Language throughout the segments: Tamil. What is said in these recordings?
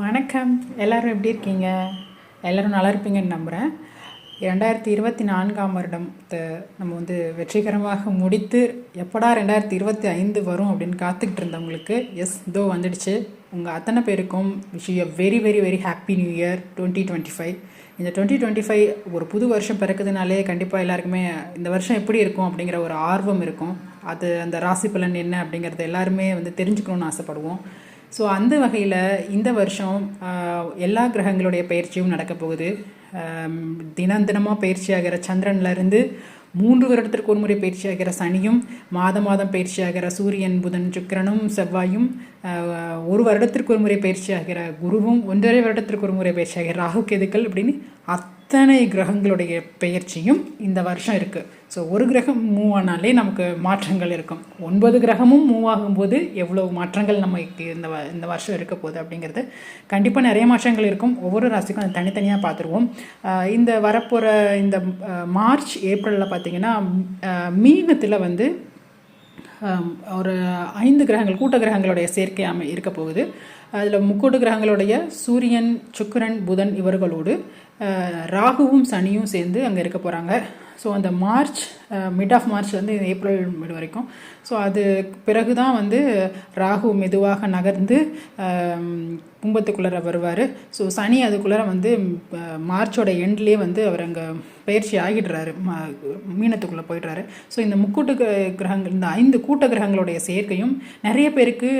வணக்கம். எல்லாரும் எப்படி இருக்கீங்க? எல்லோரும் நல்லா இருப்பீங்கன்னு நம்புகிறேன் ரெண்டாயிரத்தி இருபத்தி நான்காம் வருடத்தை நம்ம வந்து வெற்றிகரமாக முடித்து எப்படா ரெண்டாயிரத்தி இருபத்தி ஐந்து வரும் அப்படின்னு காத்துக்கிட்டு இருந்தவங்களுக்கு எஸ் இதோ வந்துடுச்சு. உங்கள் அத்தனை பேருக்கும் wish you very very very happy new year twenty twenty five இந்த டுவெண்ட்டி டுவெண்ட்டி ஃபைவ் ஒரு புது வருஷம் பிறக்குதுனாலே கண்டிப்பாக எல்லாருக்குமே இந்த வருஷம் எப்படி இருக்கும் அப்படிங்கிற ஒரு ஆர்வம் இருக்கும். அது அந்த ராசி பலன் என்ன அப்படிங்கிறத எல்லாருமே வந்து தெரிஞ்சுக்கணும்னு ஆசைப்படுவோம். ஸோ அந்த வகையில் இந்த வருஷம் எல்லா கிரகங்களுடைய பயிற்சியும் நடக்க போகுது. தினம் தினமாக பயிற்சியாகிற ஆகிற இருந்து மூன்று வருடத்திற்கு ஒரு முறை பயிற்சியாகிற சனியும் மாதம் மாதம் பயிற்சியாகிற சூரியன் புதன் சுக்கிரனும் செவ்வாயும் ஒரு வருடத்திற்கு ஒரு முறை பயிற்சியாகிற குருவும் ஒன்றரை வருடத்திற்கு ஒரு முறை பயிற்சியாகிற ராகு கேதுக்கள் அப்படின்னு அத்தனை கிரகங்களுடைய பயிற்சியும் இந்த வருஷம் இருக்குது ஸோ ஒரு கிரகம் மூவ் ஆனாலே நமக்கு மாற்றங்கள் இருக்கும். ஒன்பது கிரகமும் மூவ் ஆகும்போது எவ்வளோ மாற்றங்கள் நமக்கு இந்த வ- இந்த வருஷம் இருக்க போகுது அப்படிங்கிறது கண்டிப்பாக நிறைய மாற்றங்கள் இருக்கும். ஒவ்வொரு ராசிக்கும் அதை தனித்தனியாக பார்த்துருவோம். இந்த வரப்போகிற இந்த மார்ச் ஏப்ரலில் பார்த்திங்கன்னா மீனத்தில் வந்து ஒரு ஐந்து கிரகங்கள் கூட்ட கிரகங்களுடைய சேர்க்கை அமை இருக்க போகுது. அதில் முக்கூட்டு கிரகங்களுடைய சூரியன் சுக்கிரன் புதன் இவர்களோடு ராகுவும் சனியும் சேர்ந்து அங்கே இருக்க போகிறாங்க ஸோ அந்த மார்ச் மிட் ஆஃப் மார்ச்லேருந்து ஏப்ரல் மிட் வரைக்கும். ஸோ அது பிறகு தான் வந்து ராகு மெதுவாக நகர்ந்து um, கும்பத்துக்குள்ளார கும்பத்துக்குள்ளே வருவார். ஸோ சனி அதுக்குள்ளே வந்து uh, மார்ச்சோட எண்ட்லேயே வந்து அவர் அங்கே பயிற்சி ஆகிடுறாரு மீனத்துக்குள்ளே போயிடுறாரு. ஸோ இந்த முக்கூட்டு கிரகங்கள் இந்த ஐந்து கூட்ட கிரகங்களுடைய சேர்க்கையும் நிறைய பேருக்கு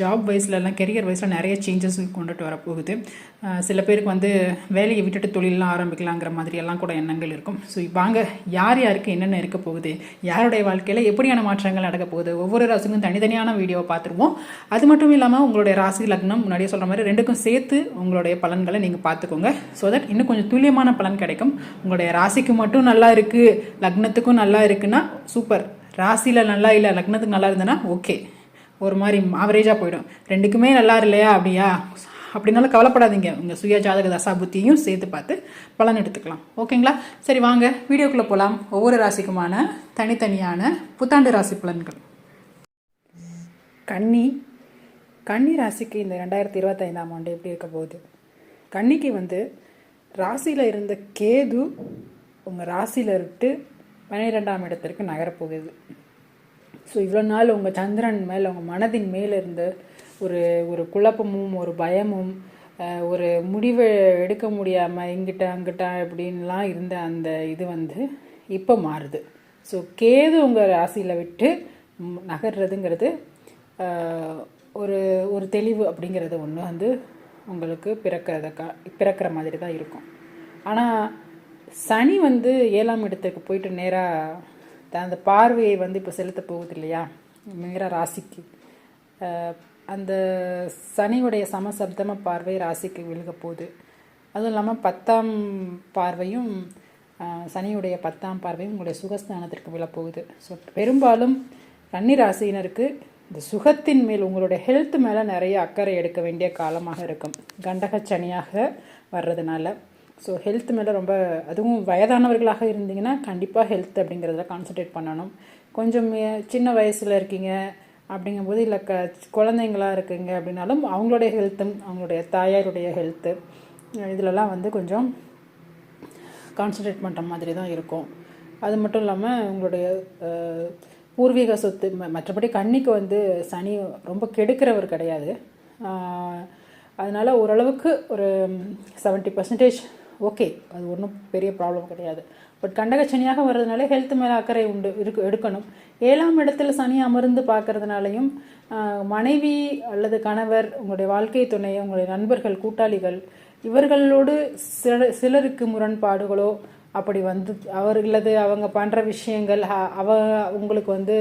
ஜாப் வைஸ்லலாம் கெரியர் வைஸில் நிறைய சேஞ்சஸ் கொண்டுட்டு வரப்போகுது சில பேருக்கு வந்து வேலையை விட்டுட்டு தொழிலெலாம் ஆரம்பிக்கலாங்கிற மாதிரியெல்லாம் கூட எண்ணங்கள் இருக்கும். ஸோ வாங்க யார் யாருக்கு என்னென்ன இருக்க போகுது யாருடைய வாழ்க்கையில் எப்படியான மாற்றங்கள் நடக்க போகுது ஒவ்வொரு ராசிக்கும் தனித்தனியான வீடியோவை பார்த்துருவோம் அது மட்டும் இல்லாமல் உங்களுடைய ராசி லக்னம் முன்னாடியே சொல்கிற மாதிரி ரெண்டுக்கும் சேர்த்து உங்களுடைய பலன்களை நீங்கள் பார்த்துக்கோங்க ஸோ தட் இன்னும் கொஞ்சம் துல்லியமான பலன் கிடைக்கும். உங்களுடைய ராசிக்கு மட்டும் நல்லா இருக்குது லக்னத்துக்கும் நல்லா இருக்குன்னா சூப்பர் ராசியில் நல்லா இல்லை லக்னத்துக்கு நல்லா இருந்ததுன்னா ஓகே ஒரு மாதிரி ஆவரேஜாக போயிடும். ரெண்டுக்குமே நல்லா இல்லையா அப்படியா? அப்படின்னாலும் கவலைப்படாதீங்க. உங்கள் சுய ஜாதக தசா புத்தியும் சேர்த்து பார்த்து பலன் எடுத்துக்கலாம். ஓகேங்களா? சரி வாங்க. வீடியோக்குள்ளே போகலாம் ஒவ்வொரு ராசிக்குமான தனித்தனியான புத்தாண்டு ராசி பலன்கள். கன்னி. கன்னி ராசிக்கு இந்த ரெண்டாயிரத்தி இருபத்தைந்தாம் ஆண்டு எப்படி இருக்க போகுது? கன்னிக்கு வந்து ராசியில் இருந்த கேது உங்கள் ராசியில் விட்டு பன்னிரெண்டாம் இடத்திற்கு நகரப்போகுது. ஸோ இவ்வளோ நாள் உங்கள் சந்திரன் மேலே உங்கள் மனதின் மேலே இருந்த ஒரு ஒரு குழப்பமும் ஒரு பயமும் ஒரு முடிவு எடுக்க முடியாமல் இங்கிட்ட அங்கிட்ட அப்படின்லாம் இருந்த அந்த இது வந்து இப்போ மாறுது. ஸோ கேது உங்கள் ராசியில் விட்டு நகர்றதுங்கிறது ஒரு ஒரு தெளிவு அப்படிங்கிறது ஒன்று வந்து உங்களுக்கு பிறக்கிறதுக்கா பிறக்கிற மாதிரி தான் இருக்கும். ஆனால் சனி வந்து ஏழாம் இடத்துக்கு போயிட்டு நேராக அந்த பார்வையை வந்து இப்போ செலுத்த போகுது இல்லையா? நேராக ராசிக்கு. அந்த சனியுடைய சமசப்தம பார்வை ராசிக்கு விழுக போகுது. அதுவும் இல்லாமல் பத்தாம் பார்வையும் சனியுடைய பத்தாம் பார்வையும் உங்களுடைய சுகஸ்தானத்திற்கு விழப்போகுது ஸோ பெரும்பாலும் கன்னி ராசியினருக்கு இந்த சுகத்தின் மேல் உங்களுடைய ஹெல்த் மேலே நிறைய அக்கறை எடுக்க வேண்டிய காலமாக இருக்கும். கண்டக சனியாக வர்றதுனால. ஸோ ஹெல்த் மேலே ரொம்ப அதுவும் வயதானவர்களாக இருந்தீங்கன்னா கண்டிப்பாக ஹெல்த் அப்படிங்கிறதுல கான்சன்ட்ரேட் பண்ணணும். கொஞ்சம் சின்ன வயசில் இருக்கீங்க அப்படிங்கும்போது இல்லை க குழந்தைங்களா இருக்கீங்க அப்படின்னாலும் அவங்களுடைய ஹெல்த்தும் அவங்களுடைய தாயாருடைய ஹெல்த்து இதிலலாம் வந்து கொஞ்சம் கான்சன்ட்ரேட் பண்ணுற மாதிரி தான் இருக்கும். அது மட்டும் இல்லாமல் உங்களுடைய பூர்வீக சொத்து மற்றபடி கண்ணிக்கு வந்து சனி ரொம்ப கெடுக்கிறவர் கிடையாது. அதனால் அதனால ஓரளவுக்கு ஒரு செவன்ட்டி பர்சன்டேஜ் ஓகே அது ஒன்றும் பெரிய ப்ராப்ளம் கிடையாது. பட் கண்டக சனியாக வர்றதுனால ஹெல்த் மேலே அக்கறை உண்டு இருக்கு எடுக்கணும். ஏழாம் இடத்துல சனி அமர்ந்து பார்க்கறதுனாலையும் மனைவி அல்லது கணவர் உங்களுடைய வாழ்க்கை துணை உங்களுடைய நண்பர்கள் கூட்டாளிகள் இவர்களோடு சில சிலருக்கு முரண்பாடுகளோ அப்படி வந்து அவர்களது அவங்க பண்ணுற விஷயங்கள் அவ உங்களுக்கு வந்து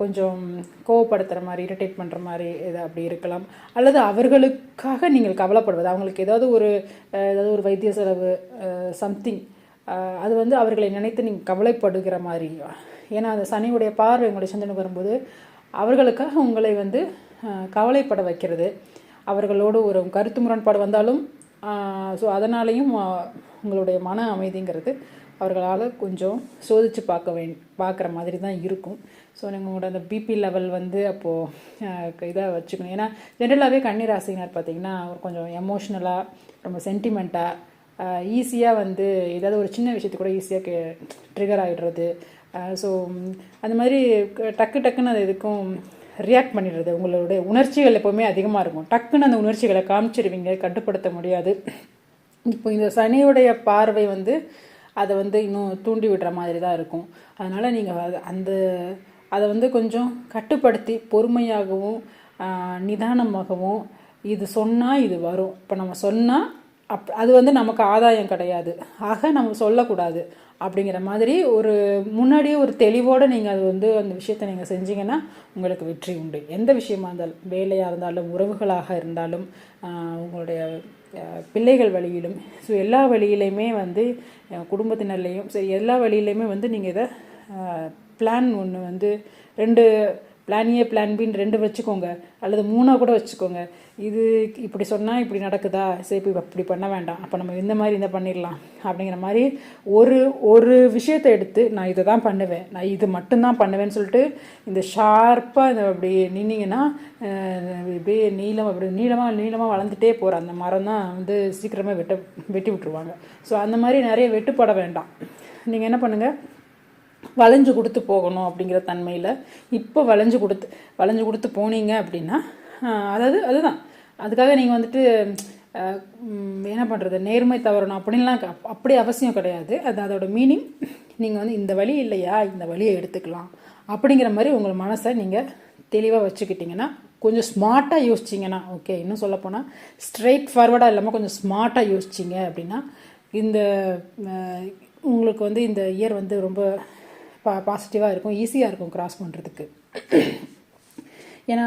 கொஞ்சம் கோவப்படுத்துகிற மாதிரி இரிட்டேட் பண்ணுற மாதிரி இது அப்படி இருக்கலாம். அல்லது அவர்களுக்காக நீங்கள் கவலைப்படுவது அவங்களுக்கு ஏதாவது ஒரு ஏதாவது ஒரு வைத்திய செலவு சம்திங் அது வந்து அவர்களை நினைத்து நீங்கள் கவலைப்படுகிற மாதிரி. ஏன்னா அந்த சனியுடைய பார்வை உங்களுடைய சிந்தனை வரும்போது அவர்களுக்காக உங்களை வந்து கவலைப்பட வைக்கிறது. அவர்களோடு ஒரு கருத்து முரண்பாடு வந்தாலும் ஸோ அதனாலேயும் உங்களுடைய மன அமைதிங்கிறது அவர்களால் கொஞ்சம் சோதித்து பார்க்க வே பார்க்குற மாதிரி தான் இருக்கும். ஸோ நீங்கள் உங்களோட அந்த பிபி லெவல் வந்து அப்போது இதாக வச்சுக்கணும். ஏன்னா ஜென்ரலாகவே கண்ணீராசினர் பார்த்தீங்கன்னா அவர் கொஞ்சம் எமோஷ்னலாக ரொம்ப சென்டிமெண்ட்டாக ஈஸியாக வந்து ஏதாவது ஒரு சின்ன விஷயத்துக்கு கூட ஈஸியாக கே ட்ரிகர் ஆகிடுறது ஸோ அந்த மாதிரி டக்கு டக்குன்னு அது எதுக்கும் ரியாக்ட் பண்ணிடுறது. உங்களுடைய உணர்ச்சிகள் எப்போவுமே அதிகமாக இருக்கும். டக்குன்னு அந்த உணர்ச்சிகளை காமிச்சிடுவீங்க கட்டுப்படுத்த முடியாது. இப்போ இந்த சனியுடைய பார்வை வந்து அதை வந்து இன்னும் தூண்டி விடுற மாதிரி தான் இருக்கும். அதனால் நீங்கள் அந்த அதை வந்து கொஞ்சம் கட்டுப்படுத்தி பொறுமையாகவும் நிதானமாகவும் இது சொன்னால் இது வரும். இப்போ நம்ம சொன்னால் அப் அது வந்து நமக்கு ஆதாயம் கிடையாது. ஆக நம்ம சொல்லக்கூடாது. அப்படிங்கிற மாதிரி ஒரு முன்னாடியே ஒரு தெளிவோடு நீங்கள் அது வந்து அந்த விஷயத்தை நீங்கள் செஞ்சீங்கன்னா உங்களுக்கு வெற்றி உண்டு. எந்த விஷயமா இருந்தாலும் வேலையாக இருந்தாலும் உறவுகளாக இருந்தாலும் உங்களுடைய பிள்ளைகள் வழியிலும் ஸோ எல்லா வழியிலையுமே வந்து குடும்பத்தினர்லேயும் சரி எல்லா வழியிலையுமே வந்து நீங்கள் இதை பிளான் ஒன்று வந்து ரெண்டு பிளான் ஏ பிளான் பின்னு ரெண்டு வச்சுக்கோங்க. அல்லது மூணாக கூட வச்சுக்கோங்க. இது இப்படி சொன்னால் இப்படி நடக்குதா? சரி இப்போ அப்படி பண்ண வேண்டாம். அப்போ நம்ம இந்த மாதிரி இந்த பண்ணிடலாம். அப்படிங்கிற மாதிரி ஒரு ஒரு விஷயத்தை எடுத்து நான் இதை தான் பண்ணுவேன். நான் இது மட்டும்தான் பண்ணுவேன்னு சொல்லிட்டு இந்த ஷார்ப்பாக இந்த அப்படி நின்னீங்கன்னா இப்படியே நீளம் அப்படி நீளமாக நீளமாக வளர்ந்துட்டே போகிற அந்த மரம் தான் வந்து சீக்கிரமாக வெட்ட வெட்டி விட்டுருவாங்க. ஸோ அந்த மாதிரி நிறைய வெட்டுப்பட வேண்டாம். நீங்கள் என்ன பண்ணுங்கள் வளைஞ்சு கொடுத்து போகணும் அப்படிங்கிற தன்மையில் இப்போ வளைஞ்சு கொடுத்து வளைஞ்சு கொடுத்து போனீங்க அப்படின்னா அதாவது அதுதான். அதுக்காக நீங்கள் வந்துட்டு என்ன பண்ணுறது நேர்மை தவறணும் அப்படின்லாம் அப்படி அவசியம் கிடையாது. அது அதோட மீனிங் நீங்கள் வந்து இந்த வழி இல்லையா? இந்த வழியை எடுத்துக்கலாம். அப்படிங்கிற மாதிரி உங்கள் மனசை நீங்கள் தெளிவாக வச்சுக்கிட்டிங்கன்னா கொஞ்சம் ஸ்மார்ட்டாக யோசிச்சிங்கன்னா ஓகே இன்னும் சொல்லப்போனால் ஸ்ட்ரெயிட் ஃபார்வர்டாக இல்லாமல் கொஞ்சம் ஸ்மார்ட்டாக யோசிச்சிங்க அப்படின்னா இந்த உங்களுக்கு வந்து இந்த இயர் வந்து ரொம்ப பா பாசிட்டிவாக இருக்கும் ஈஸியாக இருக்கும் கிராஸ் பண்ணுறதுக்கு ஏன்னா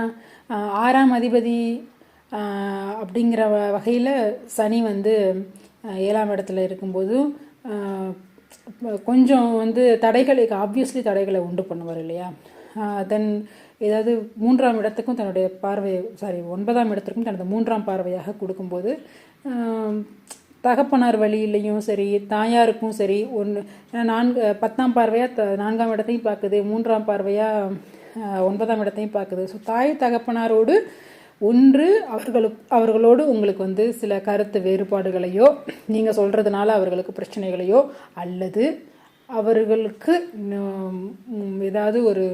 ஆறாம் அதிபதி அப்படிங்கிற வகையில் சனி வந்து ஏழாம் இடத்துல இருக்கும்போது கொஞ்சம் வந்து தடைகளை ஆப்வியஸ்லி தடைகளை உண்டு பண்ணுவார் இல்லையா? தென் ஏதாவது மூன்றாம் இடத்துக்கும் தன்னுடைய பார்வை சாரி ஒன்பதாம் இடத்திற்கும் தனது மூன்றாம் பார்வையாக கொடுக்கும்போது தகப்பனார் வழியிலையும் சரி தாயாருக்கும் சரி ஒன்று நான்கு பத்தாம் பார்வையாக த நான்காம் இடத்தையும் பார்க்குது மூன்றாம் பார்வையாக ஒன்பதாம் இடத்தையும் பார்க்குது. ஸோ தாய் தகப்பனாரோடு ஒன்று அவர்களுக்கு அவர்களோடு உங்களுக்கு வந்து சில கருத்து வேறுபாடுகளையோ நீங்கள் சொல்கிறதுனால அவர்களுக்கு பிரச்சனைகளையோ அல்லது அவர்களுக்கு ஏதாவது ஒரு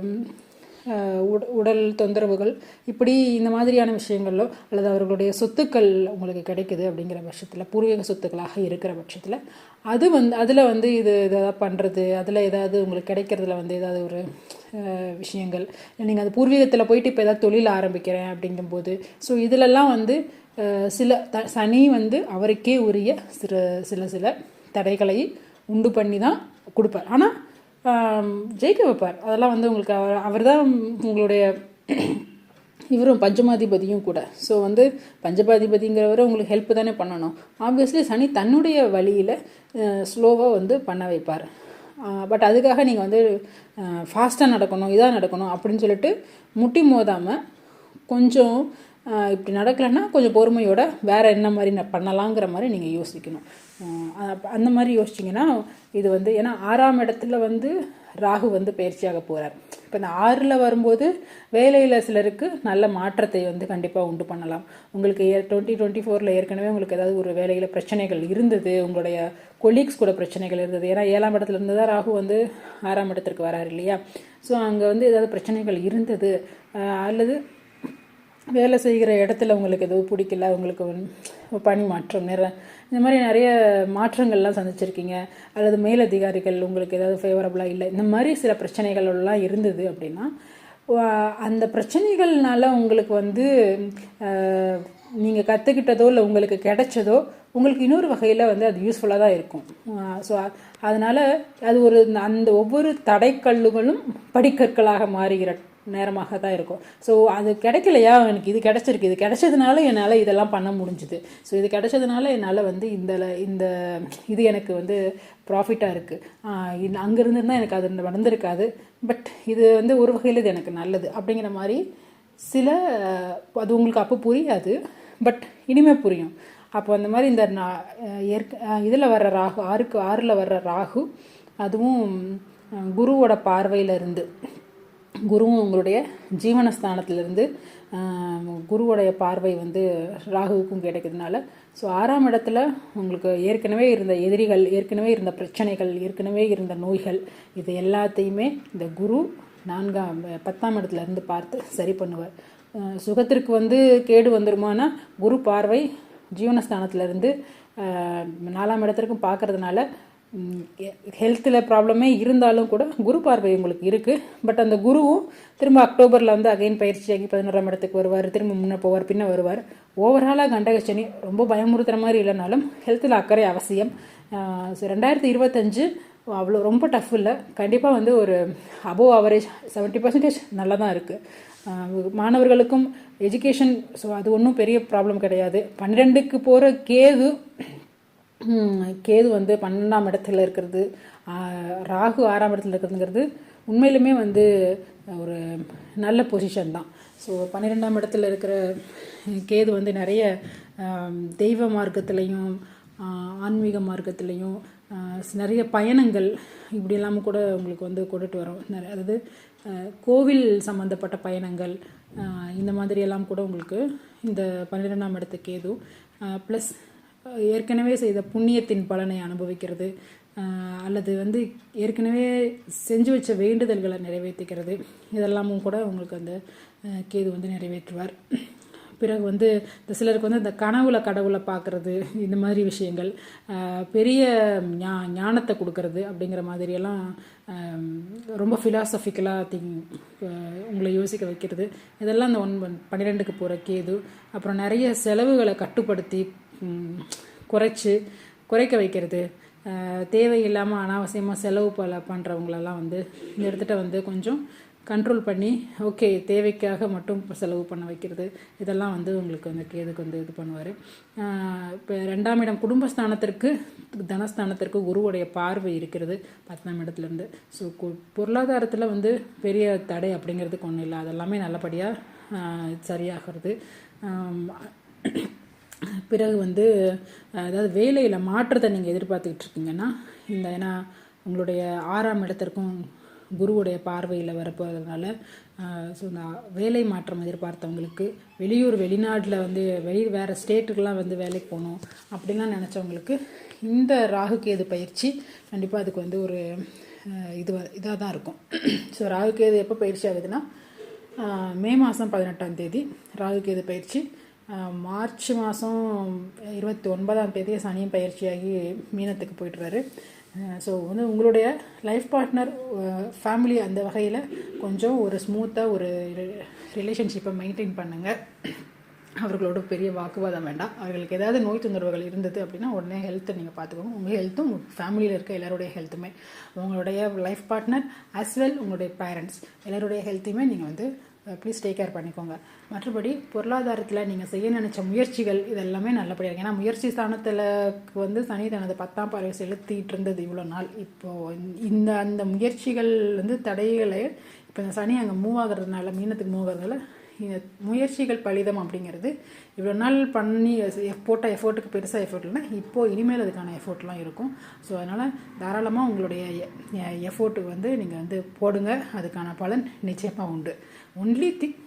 உடல் தொந்தரவுகள் இப்படி இந்த மாதிரியான விஷயங்களோ அல்லது அவர்களுடைய சொத்துக்கள் உங்களுக்கு கிடைக்குது அப்படிங்கிற பட்சத்தில் பூர்வீக சொத்துக்களாக இருக்கிற பட்சத்தில் அது வந்து அதில் வந்து இது எதாவது பண்ணுறது அதில் ஏதாவது உங்களுக்கு கிடைக்கிறதுல வந்து ஏதாவது ஒரு விஷயங்கள். நீங்கள் அது பூர்வீகத்தில் போயிட்டு இப்போ ஏதாவது தொழில் ஆரம்பிக்கிறேன் அப்படிங்கும்போது ஸோ இதிலெல்லாம் வந்து சில த சனி வந்து அவருக்கே உரிய சில சில சில தடைகளை உண்டு பண்ணி தான் கொடுப்பார். ஆனால் ஜெயிக்க வைப்பார். அதெல்லாம் வந்து உங்களுக்கு அவர் அவர் தான் உங்களுடைய இவரும் பஞ்சமாதிபதியும் கூட. ஸோ வந்து பஞ்சமாதிபதிங்கிறவரை உங்களுக்கு ஹெல்ப் தானே பண்ணணும். ஆப்வியஸ்லி சனி தன்னுடைய வழியில் ஸ்லோவாக வந்து பண்ண வைப்பார். பட் அதுக்காக நீங்கள் வந்து ஃபாஸ்ட்டாக நடக்கணும் இதாக நடக்கணும் அப்படின்னு சொல்லிட்டு முட்டி மோதாமல் கொஞ்சம் இப்படி நடக்கலைன்னா கொஞ்சம் பொறுமையோட வேறு என்ன மாதிரி நான் பண்ணலாங்கிற மாதிரி நீங்கள் யோசிக்கணும். அந்த மாதிரி யோசிச்சிங்கன்னா இது வந்து ஏன்னா ஆறாம் இடத்துல வந்து ராகு வந்து பயிற்சியாக போகிறார் இப்போ இந்த ஆறில் வரும்போது வேலையில் சிலருக்கு நல்ல மாற்றத்தை வந்து கண்டிப்பாக உண்டு பண்ணலாம். உங்களுக்கு டுவெண்ட்டி டுவெண்ட்டி ஃபோரில் ஏற்கனவே உங்களுக்கு ஏதாவது ஒரு வேலையில் பிரச்சனைகள் இருந்தது உங்களுடைய கொலீக்ஸ் கூட பிரச்சனைகள் இருந்தது. ஏன்னா ஏழாம் இடத்துல இருந்து தான் ராகு வந்து ஆறாம் இடத்திற்கு வராரு இல்லையா? ஸோ அங்கே வந்து ஏதாவது பிரச்சனைகள் இருந்தது. அல்லது வேலை செய்கிற இடத்துல உங்களுக்கு எதுவும் பிடிக்கல உங்களுக்கு பணி மாற்றம் நிற இந்த மாதிரி நிறைய மாற்றங்கள்லாம் சந்திச்சிருக்கீங்க. அல்லது மேலதிகாரிகள் உங்களுக்கு ஏதாவது ஃபேவரபுளாக இல்லை. இந்த மாதிரி சில பிரச்சனைகள்லாம் இருந்தது அப்படின்னா அந்த பிரச்சனைகள்னால உங்களுக்கு வந்து நீங்கள் கற்றுக்கிட்டதோ இல்லை உங்களுக்கு கிடைச்சதோ உங்களுக்கு இன்னொரு வகையில் வந்து அது யூஸ்ஃபுல்லாக தான் இருக்கும். ஸோ அதனால் அது ஒரு அந்த ஒவ்வொரு தடைக்கல்லுகளும் படிக்கற்களாக மாறுகிற நேரமாக தான் இருக்கும். ஸோ அது கிடைக்கலையா? எனக்கு இது கிடச்சிருக்கு. இது கிடைச்சதுனால என்னால் இதெல்லாம் பண்ண முடிஞ்சுது. ஸோ இது கிடைச்சதுனால என்னால் வந்து இந்த இந்த இது எனக்கு வந்து ப்ராஃபிட்டாக இருக்குது அங்கேருந்து தான் எனக்கு அது நடந்திருக்காது. பட் இது வந்து ஒரு வகையில் இது எனக்கு நல்லது அப்படிங்கிற மாதிரி சில அது உங்களுக்கு அப்போ புரியாது. பட் இனிமேல் புரியும். அப்போ அந்த மாதிரி இந்த ஏற்க இதில் வர்ற ராகு ஆறுக்கு ஆறில் வர்ற ராகு அதுவும் குருவோட பார்வையிலிருந்து. குருவும் உங்களுடைய ஜீவனஸ்தானத்திலிருந்து குருவோடைய குருவுடைய பார்வை வந்து ராகுவுக்கும் கிடைக்கிறதுனால ஸோ ஆறாம் இடத்துல உங்களுக்கு ஏற்கனவே இருந்த எதிரிகள் ஏற்கனவே இருந்த பிரச்சனைகள் ஏற்கனவே இருந்த நோய்கள் இது எல்லாத்தையுமே இந்த குரு நான்காம் பத்தாம் இடத்துல இருந்து பார்த்து சரி பண்ணுவார். சுகத்திற்கு வந்து கேடு வந்துருமானா குரு பார்வை ஜீவனஸ்தானத்திலிருந்து நாலாம் இடத்திற்கும் பார்க்கறதுனால ஹெல்த்தில் ப்ராப்ளமே இருந்தாலும் கூட குரு பார்வை உங்களுக்கு இருக்குது பட் அந்த குருவும் திரும்ப அக்டோபரில் வந்து அகைன் பயிற்சியாகி பதினோராம் இடத்துக்கு வருவார். திரும்ப முன்னே போவார் பின்ன வருவார். ஓவராலாக கண்டகச்சனி ரொம்ப பயமுறுத்துகிற மாதிரி இல்லைனாலும் ஹெல்த்தில் அக்கறை அவசியம். ஸோ ரெண்டாயிரத்தி இருபத்தஞ்சு அவ்வளோ ரொம்ப டஃப் இல்லை. கண்டிப்பாக வந்து ஒரு அபோவ் ஆவரேஜ் செவன்ட்டி பர்சன்டேஜ் நல்லா தான் இருக்குது மாணவர்களுக்கும் எஜுகேஷன் ஸோ அது ஒன்றும் பெரிய ப்ராப்ளம் கிடையாது. பன்னிரெண்டுக்கு போகிற கேது கேது வந்து பன்னெண்டாம் இடத்துல இருக்கிறது. ராகு ஆறாம் இடத்துல இருக்கிறதுங்கிறது உண்மையிலுமே வந்து ஒரு நல்ல பொசிஷன் தான். ஸோ பன்னிரெண்டாம் இடத்துல இருக்கிற கேது வந்து நிறைய தெய்வ மார்க்கத்துலேயும் ஆன்மீக மார்க்கத்துலேயும் நிறைய பயணங்கள் இப்படி கூட உங்களுக்கு வந்து கொண்டுட்டு வரும். நிறைய அதாவது கோவில் சம்மந்தப்பட்ட பயணங்கள் இந்த மாதிரியெல்லாம் கூட உங்களுக்கு இந்த பன்னிரெண்டாம் இடத்து கேது ப்ளஸ் ஏற்கனவே செய்த புண்ணியத்தின் பலனை அனுபவிக்கிறது. அல்லது வந்து ஏற்கனவே செஞ்சு வச்ச வேண்டுதல்களை நிறைவேற்றிக்கிறது. இதெல்லாமும் கூட உங்களுக்கு அந்த கேது வந்து நிறைவேற்றுவார். பிறகு வந்து இந்த சிலருக்கு வந்து இந்த கனவுல கடவுளை பார்க்குறது இந்த மாதிரி விஷயங்கள் பெரிய ஞா ஞானத்தை கொடுக்கறது அப்படிங்கிற மாதிரியெல்லாம் ரொம்ப ஃபிலாசபிக்கலாக திங் உங்களை யோசிக்க வைக்கிறது. இதெல்லாம் இந்த ஒன் பன்னிரெண்டுக்கு போகிற கேது. அப்புறம் நிறைய செலவுகளை கட்டுப்படுத்தி குறைச்சி குறைக்க வைக்கிறது. தேவையில்லாமல் அனாவசியமாக செலவு பல பண்ணுறவங்களெல்லாம் வந்து இந்த இடத்துட்ட வந்து கொஞ்சம் கண்ட்ரோல் பண்ணி ஓகே தேவைக்காக மட்டும் செலவு பண்ண வைக்கிறது. இதெல்லாம் வந்து உங்களுக்கு வந்து கேதுக்கு வந்து இது பண்ணுவார். இப்போ ரெண்டாம் இடம் குடும்பஸ்தானத்திற்கு தனஸ்தானத்திற்கு குருவுடைய பார்வை இருக்கிறது பத்தாம் இடத்துலேருந்து. ஸோ பொருளாதாரத்தில் வந்து பெரிய தடை அப்படிங்கிறதுக்கு ஒன்றும் இல்லை. அதெல்லாமே நல்லபடியாக சரியாகிறது. பிறகு வந்து அதாவது வேலையில் மாற்றத்தை நீங்கள் எதிர்பார்த்துக்கிட்டு இருக்கீங்கன்னா இந்த ஏன்னா உங்களுடைய ஆறாம் இடத்திற்கும் குருவுடைய பார்வையில் வரப்போகிறதுனால ஸோ இந்த வேலை மாற்றம் எதிர்பார்த்தவங்களுக்கு வெளியூர் வெளிநாட்டில் வந்து வெளி வேறு ஸ்டேட்டுக்கெலாம் வந்து வேலைக்கு போகணும் அப்படிலாம் நினச்சவங்களுக்கு இந்த ராகு கேது பயிற்சி கண்டிப்பாக அதுக்கு வந்து ஒரு இது இதாக தான் இருக்கும். ஸோ ராகு கேது எப்போ பயிற்சி ஆகுதுன்னா மே மாதம் பதினெட்டாம் தேதி ராகு கேது பயிற்சி. மார்ச் மாதம் இருபத்தி ஒன்பதாம் தேதி சனியும் பயிற்சியாகி மீனத்துக்கு போயிட்டுறாரு. ஸோ வந்து உங்களுடைய லைஃப் பார்ட்னர் ஃபேமிலி அந்த வகையில் கொஞ்சம் ஒரு ஸ்மூத்தாக ஒரு ரிலேஷன்ஷிப்பை மெயின்டைன் பண்ணுங்கள் அவர்களோட பெரிய வாக்குவாதம் வேண்டாம். அவர்களுக்கு ஏதாவது நோய் தொந்தரவுகள் இருந்தது அப்படின்னா உடனே ஹெல்த்தை நீங்கள் பார்த்துக்கோங்க உங்கள் ஹெல்த்தும் உங்கள் ஃபேமிலியில் இருக்க எல்லாருடைய ஹெல்த்துமே உங்களுடைய லைஃப் பார்ட்னர் அஸ் வெல் உங்களுடைய பேரண்ட்ஸ் எல்லாருடைய ஹெல்த்தையுமே நீங்கள் வந்து ப்ளீஸ் டேக் கேர் பண்ணிக்கோங்க. மற்றபடி பொருளாதாரத்தில் நீங்கள் செய்ய நினச்ச முயற்சிகள் இதெல்லாமே நல்லபடியாக இருக்கும் ஏன்னா முயற்சி ஸ்தானத்தில் வந்து சனி தனது பத்தாம் பார்வை செலுத்திட்டு இருந்தது இவ்வளோ நாள். இப்போது இந்த அந்த முயற்சிகள் வந்து தடைகளை இப்போ இந்த சனி அங்கே மூவ் ஆகுறதுனால மீனத்துக்கு மூவ் ஆகிறதுனால இந்த முயற்சிகள் பலிதம் அப்படிங்கிறது இவ்வளோ நாள் பண்ணி போட்ட எஃபோர்ட்டுக்கு பெருசாக எஃபோர்ட் இல்லைனா இப்போது இனிமேல் அதுக்கான எஃபோர்ட்லாம் இருக்கும். ஸோ அதனால் தாராளமாக உங்களுடைய எஃபோர்ட்டு வந்து நீங்கள் வந்து போடுங்க. அதுக்கான பலன் நிச்சயமாக உண்டு. ஒன்லி திக்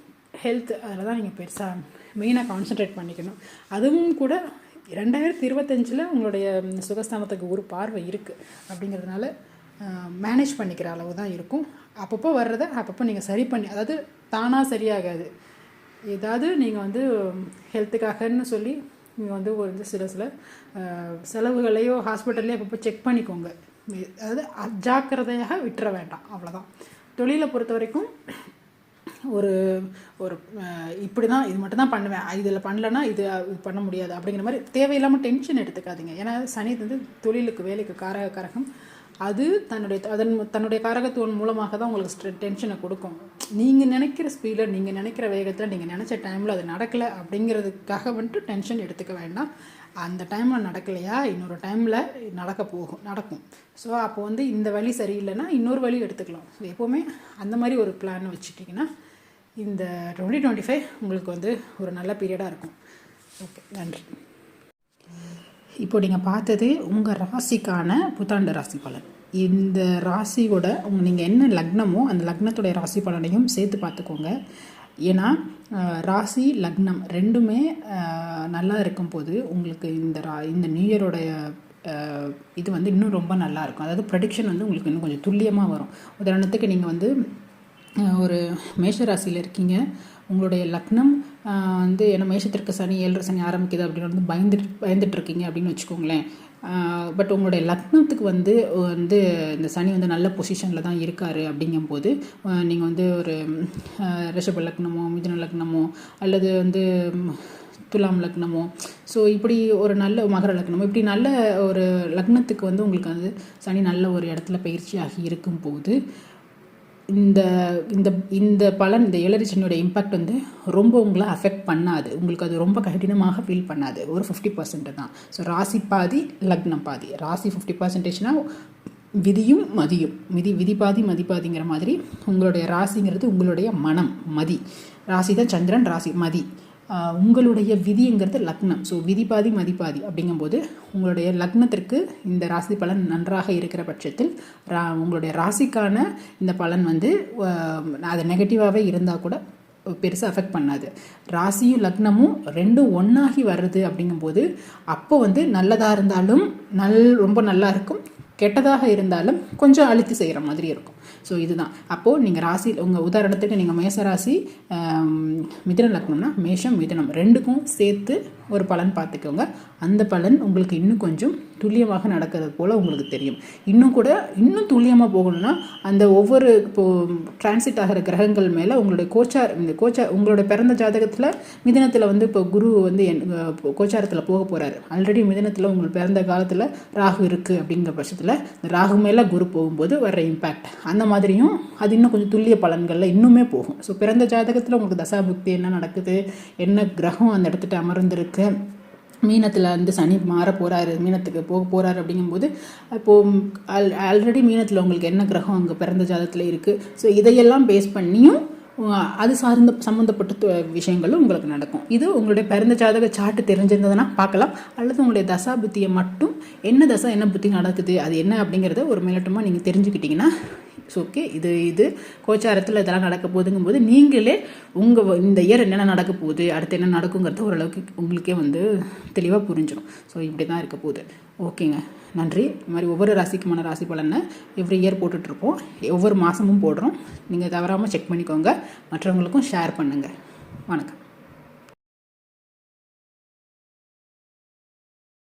ஹெல்த் அதில் தான் நீங்கள் பெருசாக மெயினாக கான்சென்ட்ரேட் பண்ணிக்கணும். அதுவும் கூட ரெண்டாயிரத்தி இருபத்தஞ்சில் உங்களுடைய சுகஸ்தானத்துக்கு ஒரு பார்வை இருக்குது அப்படிங்கிறதுனால மேனேஜ் பண்ணிக்கிற அளவு தான் இருக்கும். அப்பப்போ வர்றதை அப்பப்போ நீங்கள் சரி பண்ணி அதாவது தானாக சரியாகாது. ஏதாவது நீங்கள் வந்து ஹெல்த்துக்காகன்னு சொல்லி நீங்கள் வந்து ஒரு சில சில செலவுகளையோ ஹாஸ்பிட்டல்லையோ அப்பப்போ செக் பண்ணிக்கோங்க. அதாவது அஜாக்கிரதையாக விட்டுற வேண்டாம். அவ்வளோதான் தொழிலை பொறுத்த வரைக்கும் ஒரு ஒரு இப்படி தான் இது மட்டும் தான் பண்ணுவேன். இதில் பண்ணலன்னா இது பண்ண முடியாது. அப்படிங்கிற மாதிரி தேவையில்லாமல் டென்ஷன் எடுத்துக்காதீங்க. ஏன்னா சனி வந்து தொழிலுக்கு வேலைக்கு காரக கரகம். அது தன்னுடைய அதன் தன்னுடைய காரகத்துவம் மூலமாக தான் உங்களுக்கு ஸ்ட்ரெ டென்ஷனை கொடுக்கும். நீங்கள் நினைக்கிற ஸ்பீடில் நீங்கள் நினைக்கிற வேகத்தில் நீங்கள் நினச்ச டைமில் அது நடக்கலை அப்படிங்கிறதுக்காக வந்துட்டு டென்ஷன் எடுத்துக்க வேண்டாம். அந்த டைமில் நடக்கலையா இன்னொரு டைமில் நடக்க போகும் நடக்கும். ஸோ அப்போ வந்து இந்த வழி சரியில்லைன்னா இன்னொரு வழி எடுத்துக்கலாம். எப்போவுமே அந்த மாதிரி ஒரு பிளான் வச்சுட்டிங்கன்னா இந்த டுவெண்ட்டி டுவெண்ட்டி ஃபைவ் உங்களுக்கு வந்து ஒரு நல்ல பீரியடாக இருக்கும். ஓகே நன்றி. இப்போ நீங்கள் பார்த்தது உங்கள் ராசிக்கான புத்தாண்டு ராசி பலன். இந்த ராசியோட உங்கள் நீங்கள் என்ன லக்னமோ அந்த லக்னத்துடைய ராசி பலனையும் சேர்த்து பார்த்துக்கோங்க. ஏன்னா ராசி லக்னம் ரெண்டுமே நல்லா இருக்கும்போது உங்களுக்கு இந்த ரா இந்த நியூ இயரோடைய இது வந்து இன்னும் ரொம்ப நல்லா இருக்கும். அதாவது ப்ரடிக்ஷன் வந்து உங்களுக்கு இன்னும் கொஞ்சம் துல்லியமாக வரும். உதாரணத்துக்கு நீங்கள் வந்து ஒரு மேஷ ராசியில் இருக்கீங்க. உங்களுடைய லக்னம் வந்து ஏன்னா மேஷத்திற்கு சனி ஏழரை சனி ஆரம்பிக்குது அப்படின்னு வந்து பயந்துட்டு பயந்துட்டுருக்கீங்க அப்படின்னு வச்சுக்கோங்களேன். பட் உங்களுடைய லக்னத்துக்கு வந்து வந்து இந்த சனி வந்து நல்ல பொசிஷனில் தான் இருக்கார் அப்படிங்கும்போது நீங்கள் வந்து ஒரு ரிஷப லக்னமோ மிதுன லக்னமோ அல்லது வந்து துலாம் லக்னமோ ஸோ இப்படி ஒரு நல்ல மகர லக்னமோ இப்படி நல்ல ஒரு லக்னத்துக்கு வந்து உங்களுக்கு வந்து சனி நல்ல ஒரு இடத்துல பயிற்சியாகி இருக்கும்போது இந்த இந்த இந்த பலன் இந்த ஏழரிச்சனியோட இம்பாக்ட் வந்து ரொம்ப உங்களை அஃபெக்ட் பண்ணாது. உங்களுக்கு அது ரொம்ப கடினமாக ஃபீல் பண்ணாது. ஒரு ஃபிஃப்டி பர்சன்ட் தான். ஸோ ராசி பாதி லக்னம் பாதி. ராசி ஃபிஃப்டி பர்சன்டேஜ்னா விதியும் மதியும். விதி விதி பாதி மதி பாதிங்கிற மாதிரி உங்களுடைய ராசிங்கிறது உங்களுடைய மனம் மதி. ராசி தான் சந்திரன் ராசி மதி. உங்களுடைய விதிங்கிறது லக்னம். ஸோ விதி பாதி மதிப்பாதி அப்படிங்கும்போது உங்களுடைய லக்னத்திற்கு இந்த ராசி பலன் நன்றாக இருக்கிற பட்சத்தில் ரா உங்களுடைய ராசிக்கான இந்த பலன் வந்து அது நெகட்டிவாகவே இருந்தால் கூட பெருசாக அஃபெக்ட் பண்ணாது. ராசியும் லக்னமும் ரெண்டும் ஒன்றாகி வருது அப்படிங்கும்போது அப்போ வந்து நல்லதாக இருந்தாலும் நல் ரொம்ப நல்லா இருக்கும். கெட்டதாக இருந்தாலும் கொஞ்சம் அழுத்தி செய்கிற மாதிரி இருக்கும். ஸோ இதுதான். அப்போது நீங்கள் ராசி உங்கள் உதாரணத்துக்கு நீங்கள் மேச ராசி ஆம், லக்னம்னா மேஷம் மிதனம். ரெண்டுக்கும் சேர்த்து ஒரு பலன் பார்த்துக்கோங்க. அந்த பலன் உங்களுக்கு இன்னும் கொஞ்சம் துல்லியமாக நடக்கிறது போல் உங்களுக்கு தெரியும். இன்னும் கூட இன்னும் துல்லியமாக போகணும்னா அந்த ஒவ்வொரு இப்போது டிரான்சிட் ஆகிற கிரகங்கள் மேலே உங்களுடைய கோச்சார் இந்த கோச்சார் உங்களுடைய பிறந்த ஜாதகத்தில் மிதனத்தில் வந்து இப்போ குரு வந்து என் கோச்சாரத்தில் போக போகிறார் ஆல்ரெடி மிதனத்தில் உங்களுக்கு பிறந்த காலத்தில் ராகு இருக்குது அப்படிங்கிற பட்சத்தில் இந்த ராகு மேலே குரு போகும்போது வர்ற இம்பேக்ட் அந்த மாதிரியும் அது இன்னும் கொஞ்சம் துல்லிய பலன்களில் இன்னுமே போகும். ஸோ பிறந்த ஜாதகத்தில் உங்களுக்கு தசாபுக்தி என்ன நடக்குது? என்ன கிரகம் அந்த இடத்துட்டு அமர்ந்திருக்கு? மீனத்தில் வந்து சனி மாற போகிறாரு மீனத்துக்கு போக போகிறாரு அப்படிங்கும்போது இப்போது ஆல் ஆல்ரெடி மீனத்தில் உங்களுக்கு என்ன கிரகம் அங்கே பிறந்த ஜாதகத்தில் இருக்குது ஸோ இதையெல்லாம் பேஸ் பண்ணியும் அது சார்ந்த சம்மந்தப்பட்ட விஷயங்களும் உங்களுக்கு நடக்கும். இது உங்களுடைய பிறந்த ஜாதக சாட்டு தெரிஞ்சிருந்ததுன்னா பார்க்கலாம். அல்லது உங்களுடைய தசா புத்தியை மட்டும் என்ன தசா என்ன புத்தி நடக்குது அது என்ன அப்படிங்கிறத ஒரு மேலட்டமாக நீங்கள் தெரிஞ்சுக்கிட்டிங்கன்னா ஓகே இது இது கோச்சாரத்தில் இதெல்லாம் நடக்க போகுதுங்கும்போது நீங்களே உங்கள் இந்த இயர் என்னென்ன நடக்க போகுது அடுத்து என்ன நடக்குங்கிறது ஓரளவுக்கு உங்களுக்கே வந்து தெளிவாக புரிஞ்சிடும் ஸோ இப்படி தான் இருக்க போகுது. ஓகேங்க. நன்றி. இது மாதிரி ஒவ்வொரு ராசிக்குமான ராசி பலனை எவ்ரி இயர் போட்டுட்ருப்போம். ஒவ்வொரு மாதமும் போடுறோம். நீங்கள் தவறாமல் செக் பண்ணிக்கோங்க. மற்றவங்களுக்கும் ஷேர் பண்ணுங்கள் வணக்கம்.